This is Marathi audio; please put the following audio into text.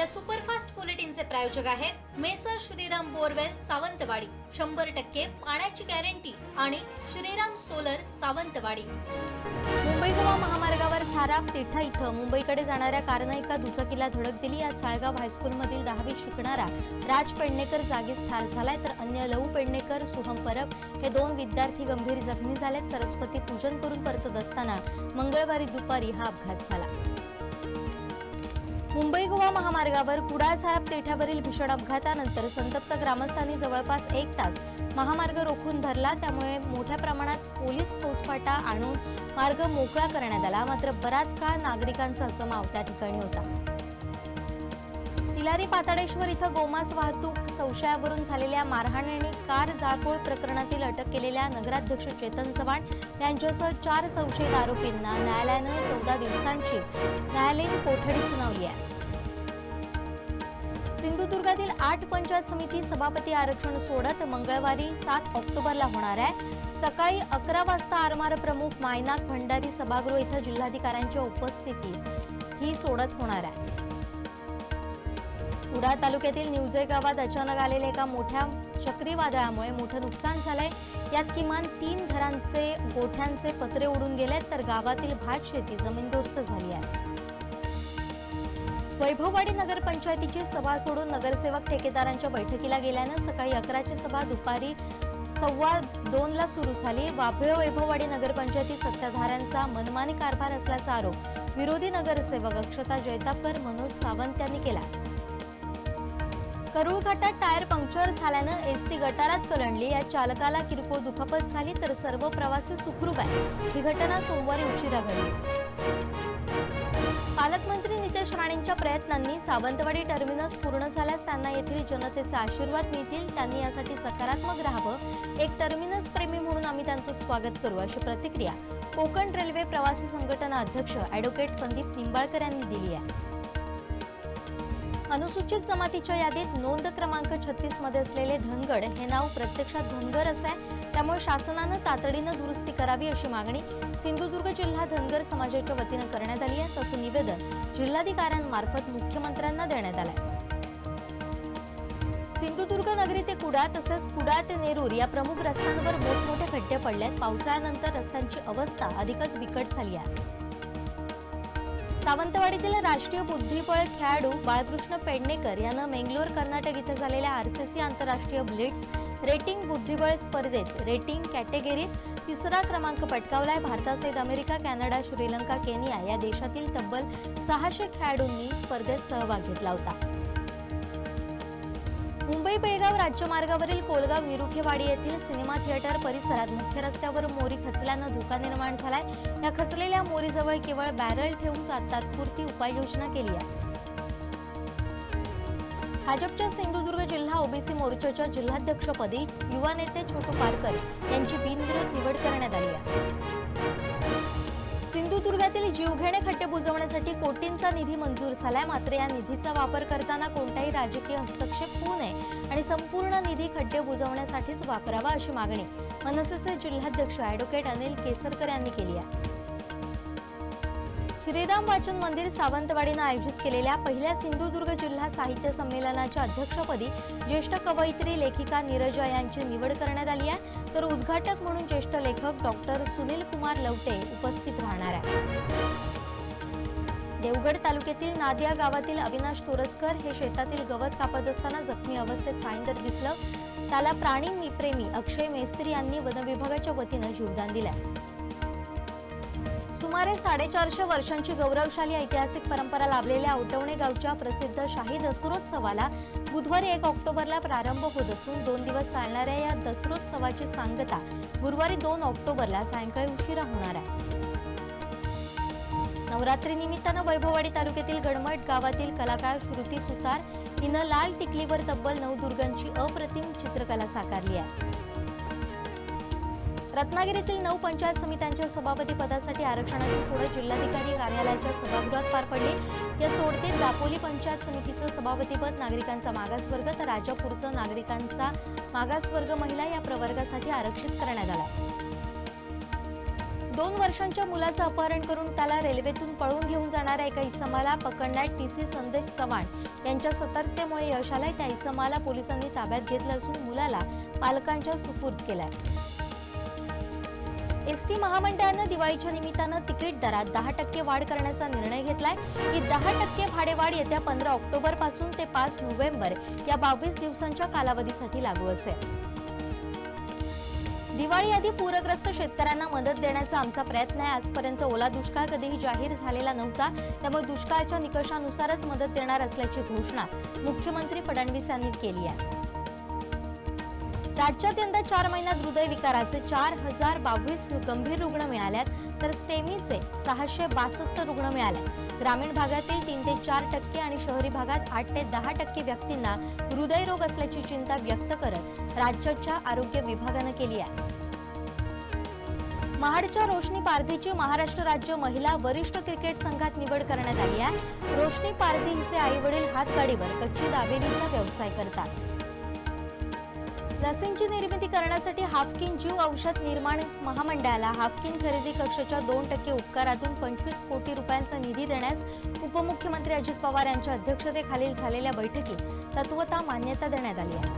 या सुपरफास्ट बुलेटिनचे प्रायोजक आहेत मेसर श्रीराम बोरवेल सावंतवाडी. शंभर टक्के पाण्याची गॅरंटी आणि श्रीराम सोलर सावंतवाडी. मुंबई गोवा महामार्गावर थाराप तेठा इथं मुंबईकडे जाणाऱ्या कारनं एका दुचाकीला धडक दिली. या साळगाव हायस्कूलमधील दहावी शिकणारा राज पेडणेकर जागीच ठार झालाय. तर अन्य लहू पेडणेकर सुहम परब हे दोन विद्यार्थी गंभीर जखमी झालेत. सरस्वती पूजन करून परतत असताना मंगळवारी दुपारी हा अपघात झाला. मुंबई गोवा महामार्गावर कुडाळ साराप पेठावरील भीषण अपघातानंतर संतप्त ग्रामस्थांनी जवळपास एक तास महामार्ग रोखून धरला. त्यामुळे मोठ्या प्रमाणात पोलीस फौजफाटा आणून मार्ग मोकळा करण्यात आला. मात्र बराच काळ नागरिकांचा जमाव त्या ठिकाणी होता. तिलारी पाताडेश्वर इथं गोमांस वाहतूक संशयावरून झालेल्या मारहाण आणि कार जाळपोळ प्रकरणातील अटक केलेल्या नगराध्यक्ष चेतन चव्हाण यांच्यासह चार संशयित आरोपींना न्यायालयानं चौदा दिवसांची न्यायालयीन कोठडी सुनावली आहे. सिंधुदुर्गातील आठ पंचायत समिती सभापती आरक्षण सोडत मंगळवारी सात ऑक्टोबरला होणार आहे. सकाळी अकरा वाजता आरमार प्रमुख मायनाक भंडारी सभागृह इथं जिल्हाधिकाऱ्यांच्या उपस्थितीत ही सोडत होणार आहे. कुडाळ तालुक्यातील निवजे गावात अचानक आलेल्या एका मोठ्या चक्रीवादळामुळे मोठं नुकसान झालंय. यात किमान तीन घरांचे गोठ्यांचे पत्रे उडून गेलेत तर गावातील भात शेती जमीनदोस्त झाली आहे. वैभववाडी नगरपंचायतीची सभा सोडून नगरसेवक ठेकेदारांच्या बैठकीला गेल्यानं सकाळी अकराची सभा दुपारी सव्वा दोनला सुरू झाली. वाभळ वैभववाडी नगरपंचायतीत सत्ताधाऱ्यांचा मनमानी कारभार असल्याचा आरोप विरोधी नगरसेवक अक्षता जैतापकर मनोज सावंत यांनी केला. करूळ घाटात टायर पंक्चर झाल्यानं एस टी गटारात कलंडली. या चालकाला किरकोळ दुखापत झाली तर सर्व प्रवासी सुखरूप आहे ही घटना सोमवारी उशिरा घडली. पालकमंत्री नितेश राणेंच्या प्रयत्नांनी सावंतवाडी टर्मिनस पूर्ण झाल्यास त्यांना येथील जनतेचा आशीर्वाद मिळतील. त्यांनी यासाठी सकारात्मक राहावं. एक टर्मिनस प्रेमी म्हणून आम्ही त्यांचं स्वागत करू अशी प्रतिक्रिया कोकण रेल्वे प्रवासी संघटना अध्यक्ष ॲडव्होकेट संदीप निंबाळकर यांनी दिली आहे. अनुसूचित जमातीच्या यादीत नोंद क्रमांक छत्तीसमध्ये असलेले धनगड हे नाव प्रत्यक्षात धनगर असं आहे. त्यामुळे शासनानं तातडीनं दुरुस्ती करावी अशी मागणी सिंधुदुर्ग जिल्हा धनगर समाजाच्या वतीनं करण्यात आली आहे. तसं निवेदन जिल्हाधिकाऱ्यांमार्फत मुख्यमंत्र्यांना देण्यात आलंय. सिंधुदुर्ग नगरी ते कुडाळ तसंच कुडाळ ते नेरूर या प्रमुख रस्त्यांवर मोठमोठे खड्डे पडल्यात पावसाळ्यानंतर रस्त्यांची अवस्था अधिकच बिकट झाली आहे. सावंतवाडीतील राष्ट्रीय बुद्धिबळ खेळाडू बाळकृष्ण पेडणेकर यानं मेंगलोर कर्नाटक इथं झालेल्या आर सी सी आंतरराष्ट्रीय ब्लिट्स रेटिंग बुद्धिबळ स्पर्धेत रेटिंग कॅटेगरीत तिसरा क्रमांक पटकावलाय. भारतासहित अमेरिका कॅनडा श्रीलंका केनिया या देशातील तब्बल सहाशे खेळाडूंनी स्पर्धेत सहभाग घेतला होता. मुंबई बेळगाव राज्यमार्गावरील कोलगाव निरुखेवाडी येथील सिनेमा थिएटर परिसरात मुख्य रस्त्यावर मोरी खचल्यानं धोका निर्माण झालाय. या खचलेल्या मोरीजवळ केवळ बॅरल ठेवून तात्पुरती उपाययोजना केली आहे. भाजपच्या सिंधुदुर्ग जिल्हा ओबीसी मोर्चाच्या जिल्हाध्यक्षपदी युवा नेते छोटू पारकर यांची बिनविरोध निवड करण्यात आली आहे. सिंधुदुर्गातील जीवघेणे खड्डे बुजवण्यासाठी कोटींचा निधी मंजूर झालाय. मात्र या निधीचा वापर करताना कोणताही राजकीय हस्तक्षेप होऊ नये आणि संपूर्ण निधी खड्डे बुजवण्यासाठीच वापरावा अशी मागणी मनसेचे जिल्हाध्यक्ष ॲडव्होकेट अनिल केसरकर यांनी केली आहे. श्रीराम वाचन मंदिर सावंतवाडीनं आयोजित केलेल्या पहिल्या सिंधुदुर्ग जिल्हा साहित्य संमेलनाच्या अध्यक्षपदी ज्येष्ठ कवयित्री लेखिका नीरजा यांची निवड करण्यात आली आहे. तर उद्घाटक म्हणून ज्येष्ठ लेखक डॉक्टर सुनील कुमार लवटे उपस्थित राहणार आहे देवगड तालुक्यातील नादिया गावातील अविनाश तोरसकर हे शेतातील गवत कापत असताना जखमी अवस्थेत सायंदर दिसलं. त्याला प्राणी प्रेमी अक्षय मेस्त्री यांनी वनविभागाच्या वतीनं जीवदान दिलं. सुमारे साडेचारशे वर्षांची गौरवशाली ऐतिहासिक परंपरा लाभलेल्या औटवणे गावच्या प्रसिद्ध शाही दसरोत्सवाला बुधवारी एक ऑक्टोबरला प्रारंभ होत असून दोन दिवस चालणाऱ्या या दसरोत्सवाची सांगता गुरुवारी दोन ऑक्टोबरला सायंकाळी उशिरा होणार आहे. नवरात्री निमित्तानं वैभववाडी तालुक्यातील गडमट गावातील कलाकार श्रुती सुतार हिनं लाल टिकलीवर तब्बल नवदुर्गांची अप्रतिम चित्रकला साकारली आहे. रत्नागिरीतील नऊ पंचायत समित्यांच्या सभापती पदासाठी आरक्षणाची सोडत जिल्हाधिकारी कार्यालयाच्या सभागृहात पार पडली. या सोडतीत दापोली पंचायत समितीचं सभापतीपद नागरिकांचा मागासवर्ग तर राजापूरचं नागरिकांचा मागासवर्ग महिला या प्रवर्गासाठी आरक्षित करण्यात आला. दोन वर्षांच्या मुलाचं अपहरण करून त्याला रेल्वेतून पळून घेऊन जाणाऱ्या एका इसमाला पकडण्यात टी सी संदेश चव्हाण यांच्या सतर्कतेमुळे यश आलंय. त्या इसमाला पोलिसांनी ताब्यात घेतलं असून मुलाला पालकांच्या सुपूर्द केलाय. एस टी महामंडळानं दिवाळीच्या निमित्तानं तिकीट दरात दहा टक्के वाढ करण्याचा निर्णय घेतलाय. ही दहा टक्के भाडेवाढ येत्या पंधरा ऑक्टोबरपासून ते पाच नोव्हेंबर या बावीस दिवसांच्या कालावधीसाठी लागू असेल. दिवाळी आधी पूरग्रस्त शेतकऱ्यांना मदत देण्याचा आमचा प्रयत्न आहे. आजपर्यंत ओला दुष्काळ कधीही जाहीर झालेला नव्हता. त्यामुळे दुष्काळाच्या निकषानुसारच मदत देणार असल्याची घोषणा मुख्यमंत्री फडणवीस यांनी केली आहे. राज्यात यंदा चार महिन्यात हृदयविकाराचे चार हजार बावीस गंभीर रुग्ण मिळाल्यात तर स्टेमीचे सहाशे बासष्ट रुग्ण मिळाले. ग्रामीण भागातील तीन ते चार टक्के आणि शहरी भागात आठ ते दहा टक्के व्यक्तींना हृदयरोग असल्याची चिंता व्यक्त करत राज्याच्या आरोग्य विभागानं केली आहे. महाडच्या रोशनी पारधीची महाराष्ट्र राज्य महिला वरिष्ठ क्रिकेट संघात निवड करण्यात आली आहे. रोशनी पारधी हिचे आई वडील हातगाडीवर कच्ची दाबेलीचा व्यवसाय करतात. लसींची निर्मिती करण्यासाठी हाफकिन जीव औषध निर्माण महामंडळाला हाफकिन खरेदी कक्षाच्या दोन टक्के उपकारातून पंचवीस कोटी रुपयांचा निधी देण्यास उपमुख्यमंत्री अजित पवार यांच्या अध्यक्षतेखालील झालेल्या बैठकीत तत्वता मान्यता देण्यात आली आहे.